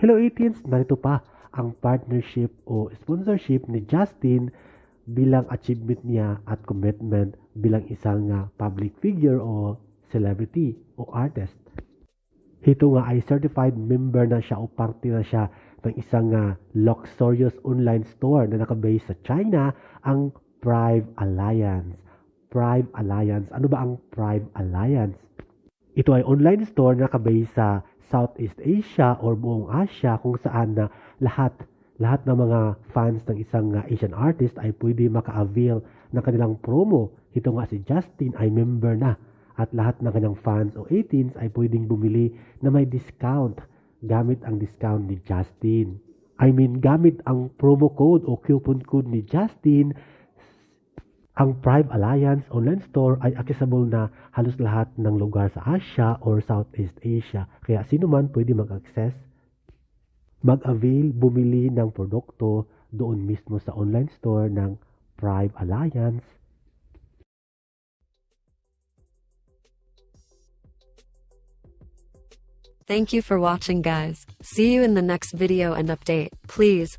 Hello 18s, narito pa ang partnership o sponsorship ni Justin bilang achievement niya at commitment bilang isang uh, public figure o celebrity o artist. Ito nga ay certified member na siya o parte na siya ng isang uh, luxurious online store na nakabase sa China, ang Prive Alliance. Prive Alliance. Ano ba ang Prive Alliance? Ito ay online store na nakabase sa Southeast Asia or buong Asia kung saan na lahat lahat ng mga fans ng isang uh, Asian artist ay pwede maka-avail ng kanilang promo. Ito nga si Justin ay member na at lahat ng kanyang fans o 18s ay pwedeng bumili na may discount gamit ang discount ni Justin. I mean, gamit ang promo code o coupon code ni Justin, ang Prime Alliance online store ay accessible na halos lahat ng lugar sa Asia or Southeast Asia. Kaya sino man pwede mag-access, mag-avail, bumili ng produkto doon mismo sa online store ng Prime Alliance Thank you for watching guys. See you in the next video and update. Please,